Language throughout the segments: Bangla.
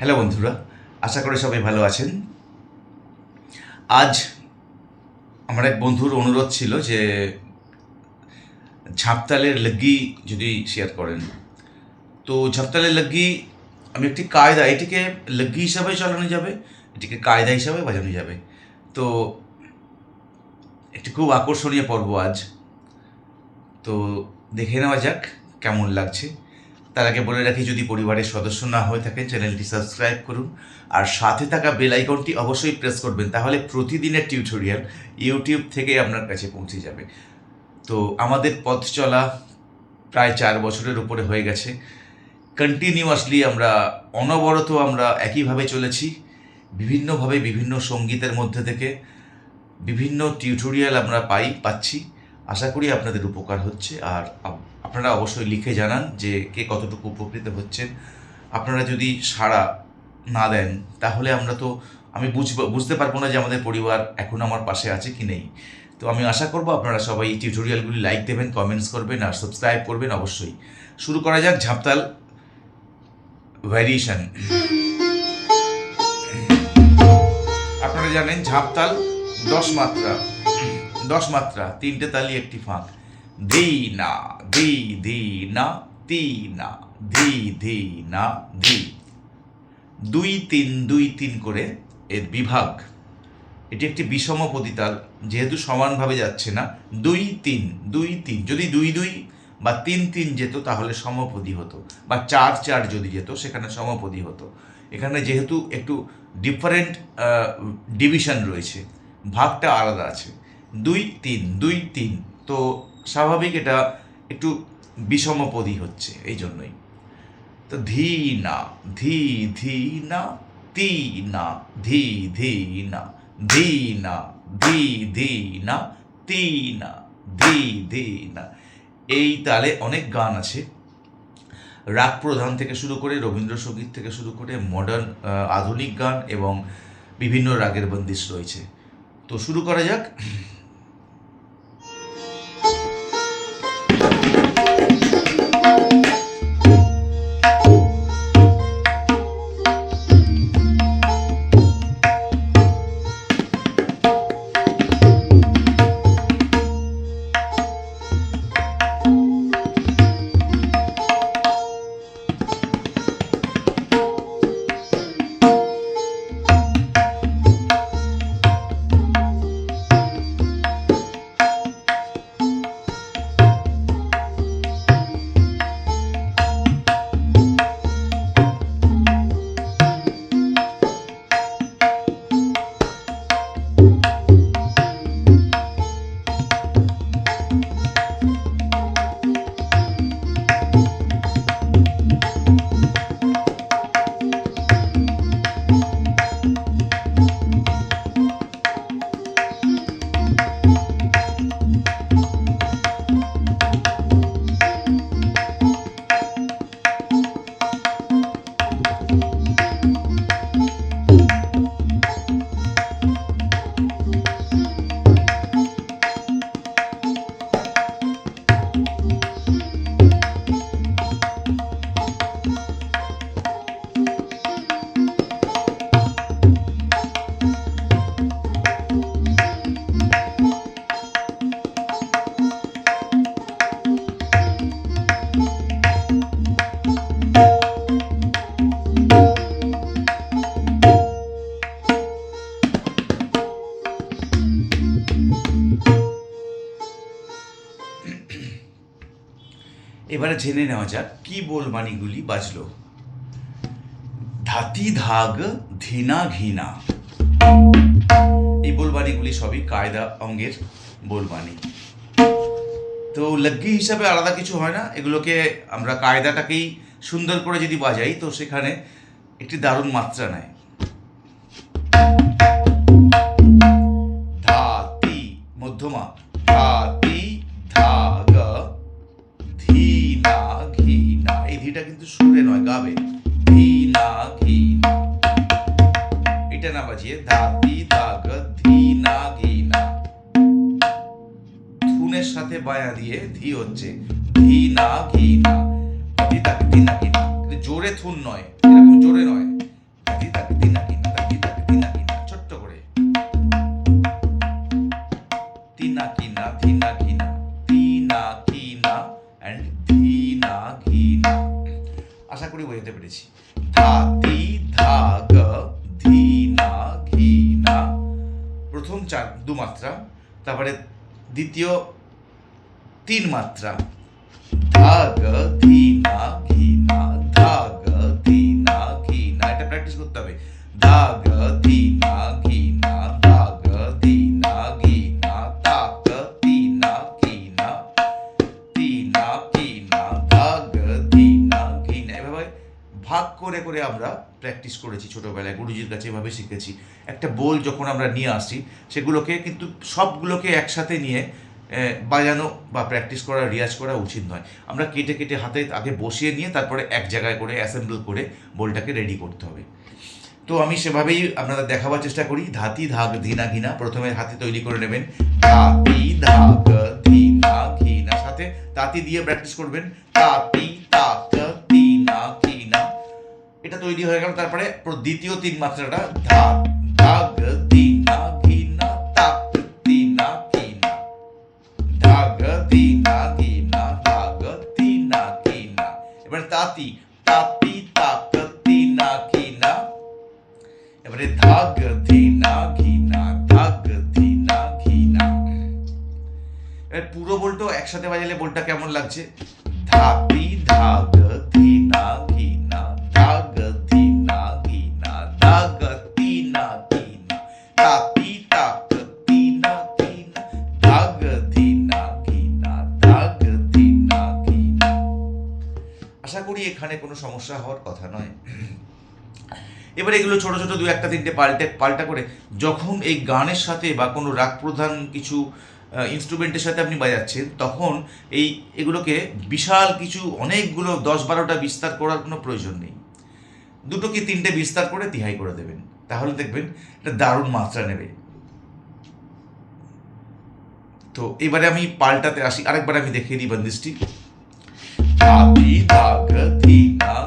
হ্যালো বন্ধুরা, আশা করি সবাই ভালো আছেন। আজ আমার এক বন্ধুর অনুরোধ ছিল যে ঝাঁপতালের লগ্গি যদি শেয়ার করেন। তো ঝাঁপতালের লগ্গি আমি একটি কায়দা, এটিকে লগ্গি হিসাবে চালানো যাবে, এটিকে কায়দা হিসাবে বাজানো যাবে। তো একটি খুব আকর্ষণীয় পর্ব আজ। তো দেখে নেওয়া যাক কেমন লাগছে। তার আগে বলে রাখি, যদি পরিবারের সদস্য না হয়ে থাকেন, চ্যানেলটি সাবস্ক্রাইব করুন। আর সাথে থাকা বেল আইকনটি অবশ্যই প্রেস করবেন, তাহলে প্রতিদিনের টিউটোরিয়াল ইউটিউব থেকে আপনার কাছে পৌঁছে যাবে। তো আমাদের পথ চলা প্রায় চার বছরের উপরে হয়ে গেছে। কন্টিনিউয়াসলি আমরা অনবরত আমরা একইভাবে চলেছি, বিভিন্নভাবে বিভিন্ন সঙ্গীতের মধ্যে থেকে বিভিন্ন টিউটোরিয়াল আমরা পাই, পাচ্ছি। আশা করি আপনাদের উপকার হচ্ছে। আর আপনারা অবশ্যই লিখে জানান যে কে কতটুকু উপকৃত হচ্ছেন। আপনারা যদি সাড়া না দেন, তাহলে আমরা তো, আমি বুঝতে পারব না যে আমাদের পরিবার এখন আমার পাশে আছে কি নেই। তো আমি আশা করব আপনারা সবাই এই টিউটোরিয়ালগুলি লাইক দেবেন, কমেন্টস করবেন আর সাবস্ক্রাইব করবেন অবশ্যই। শুরু করা যাক ঝাপতাল ভ্যারিয়েশন। আপনারা জানেন ঝাপতাল দশ মাত্রা দশ মাত্রা, তিনটে তালি একটি ফাঁক। ধি না ধি ধি না তি না ধি। না ধি দুই তিন দুই তিন করে এর বিভাগ। এটি একটি বিষমপদী তাল যেহেতু সমানভাবে যাচ্ছে না। দুই তিন দুই তিন, যদি দুই দুই বা তিন তিন যেত তাহলে সমপদী হতো, বা চার চার যদি যেত সেখানে সমপদী হতো। এখানে যেহেতু একটু ডিফারেন্ট ডিভিশন রয়েছে, ভাগটা আলাদা আছে। দুই তিন দুই তিন, তো স্বাভাবিক এটা একটু বিষমপদী হচ্ছে, এই জন্যই। তো ধি না ধি ধি না তি না ধি ধি না ধি না ধি ধি না তি না ধি ধি না এই তালে অনেক গান আছে। রাগ প্রধান থেকে শুরু করে রবীন্দ্রসঙ্গীত থেকে শুরু করে মডার্ন আধুনিক গান এবং বিভিন্ন রাগের বন্দিশ রয়েছে। তো শুরু করা যাক। এবারে জেনে নেওয়া যাক, কি বোলবাণীগুলি বাজলো? ধাতি ধাগ ধিনা ঘিনা। এই বোলবাণীগুলি সবই কায়দা অঙ্গের বোলবাণী তো লগ্গি হিসাবে আলাদা কিছু হয় না, এগুলোকে আমরা কায়দাটাকেই সুন্দর করে যদি বাজাই, তো সেখানে একটি দারুণ মাত্রা নেয়। ধাতি, মধ্যমা, ধাতি ধাগ। ঘিটা কিন্তু সুরে নয়, গাবে। এটা না বাজিয়ে ধা দি ধি না ঘি না। থুনের সাথে বায়া দিয়ে ধি হচ্ছে ধি না ঘি না। ধি ধি না ঘি না। জোরে থুন নয়, এরকম জোরে নয়। ধি না না না না তি ধা গ ধি না ঘি না প্রথম চার, দু মাত্রা। তারপরে দ্বিতীয় তিন মাত্রা। ধা গ ধি না ঘি না ধা ধি না ঘি না এটা প্র্যাকটিস করতে হবে। ধা গ আমরা প্র্যাকটিস করেছি ছোটোবেলায়, গুরুজির কাছে এভাবে শিখেছি। একটা বোল যখন আমরা নিয়ে আসি, সেগুলোকে কিন্তু সবগুলোকে একসাথে নিয়ে বাজানো বা প্র্যাকটিস করা রিয়াজ করা উচিত নয়। আমরা কেটে কেটে হাতে আগে বসিয়ে নিয়ে তারপরে এক জায়গায় করে অ্যাসেম্বল করে বোলটাকে রেডি করতে হবে। তো আমি সেভাবেই আপনাদের দেখাবার চেষ্টা করি। ধাতি ধাগ ধিনা ঘিনা, প্রথমে হাতে তৈরি করে নেবেন। ধাতি ধাগ ধিনা ঘিনা, সাথে তাঁতি দিয়ে প্র্যাকটিস করবেন। তাতি তাক এটা তৈরি হয়ে গেল, তারপরে দ্বিতীয় তিন মাত্রাটা ধা ধাগ দিনা ঘিনা ধাগ তিনা ঘিনা এবারে তাতি তাতি তাক তিনা ঘিনা এবারে ধাগ ধিনা ঘিনা ধাগ ধিনা ঘিনা এবার পুরো বলটো একসাথে বাজালে বলটা কেমন লাগছে? ধাতি ধাগ সমস্যা হওয়ার কথা নয়। এবার এগুলো ছোট ছোট দু একটা তিনটে পাল্টে, পাল্টা করে যখন এই গানের সাথে বা কোনো রাগ প্রধান কিছু ইনস্ট্রুমেন্টের সাথে আপনি বাজাচ্ছেন, তখন এই এগুলোকে বিশাল কিছু অনেকগুলো দশ বারোটা বিস্তার করার কোনো প্রয়োজন নেই। দুটো কি তিনটে বিস্তার করে তিহাই করে দেবেন। তাহলে দেখবেন এটা দারুণ মাত্রা নেবে। তো এবারে আমি পাল্টাতে আসি, আরেকবার আমি দেখিয়ে দিই বন্দিশটি। ধাতি ধাগ ধিনা ঘিনা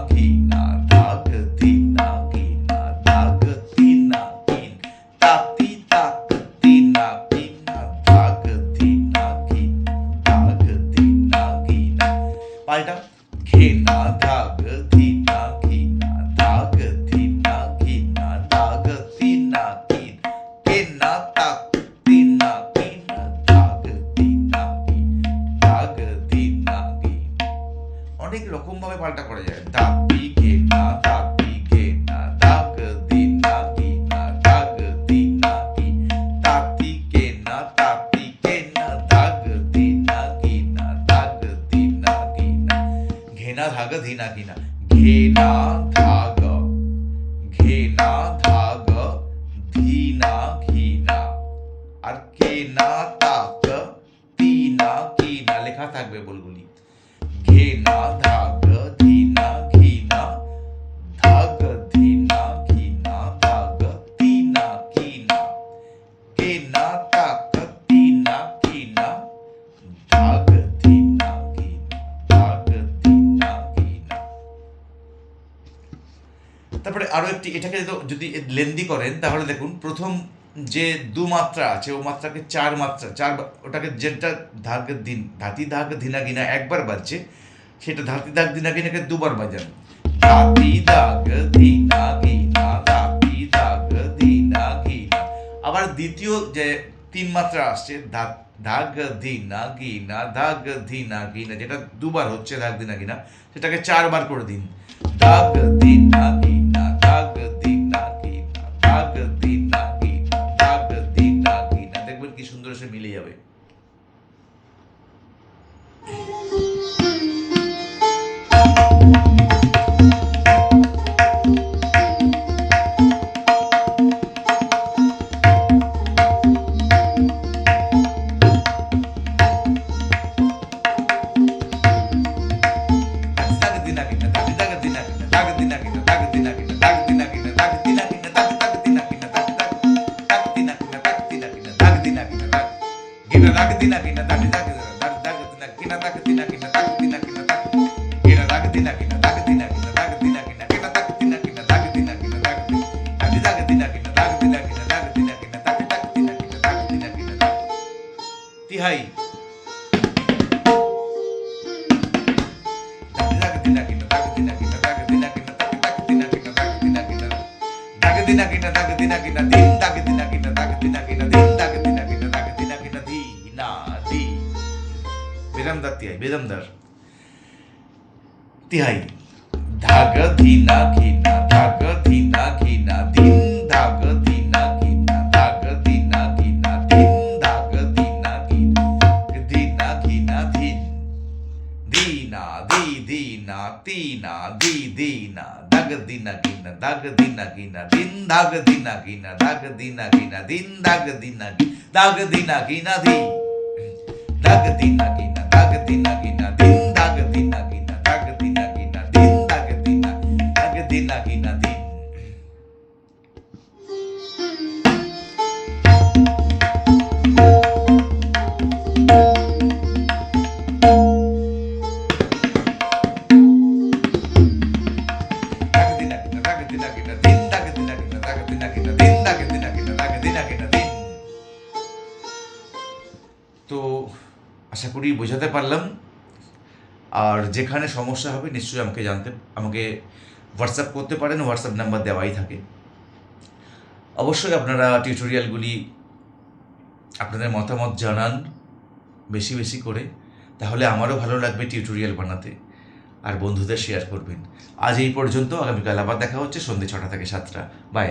ধাগ ধি না গি না ঘেনা ধাগ ঘেনা ধাগ ধি না ঘি না আর কে না তাক, তিনা কি না লেখা থাকবে বলগুলি। এটাকে যদি- লেন্দি করেন, তাহলে দেখুন, প্রথম যে দু মাত্রা আছে, ও মাত্রাকে চার মাত্রা, চার ওটাকে যেটা ধাগ দিন, ধাতি ধাগ ধিনা গিনা একবার বাজছে, সেটা ধাতি দাগ দিনা গিনাকে দুবার বাজান। ধাতি দাগ ধিনা গিনা, ধাতি দাগ ধিনা গিনা। আবার দ্বিতীয় যে তিন মাত্রা আসছে ধাগ ধিনা গিনা ধাগ ধিনা গিনা, যেটা দুবার হচ্ছে ধাগ দিনা গিনা, সেটাকে চারবার করে দিন। দাগ দিনা গিনা বেদমদার তিয়াই বেদমদার তিহাই ধাগ ধিনা ঘিনা ধাগ ধিনা ঘিনা দিন ধাগ ধিনা ঘিনা ধাগ ধিনা ঘিনা দিন ধাগ ধিনা ঘিনা দিনা ঘিনা ধিন দীনা দি দীনা তিনা দি দীনা দাগ দিনা গিনা দাগ দিনা গিনা দিন দাগ দিনা গিনা দাগ দিনা গিনা দিন দাগ দিনা গি দাগ দিনা গিনা দি দাগ দিনা গিনা দাগ পারলাম। আর যেখানে সমস্যা হবে নিশ্চয়ই আমাকে জানতে, আমাকে হোয়াটসঅ্যাপ করতে পারেন হোয়াটসঅ্যাপ নাম্বার দেওয়াই থাকে। অবশ্যই আপনারা টিউটোরিয়ালগুলি আপনাদের মতামত জানান বেশি বেশি করে, তাহলে আমারও ভালো লাগবে টিউটোরিয়াল বানাতে আর বন্ধুদের শেয়ার করবেন। আজ এই পর্যন্ত, আগামীকাল আবার দেখা হচ্ছে সন্ধ্যে ছটা থেকে সাতটা। বাই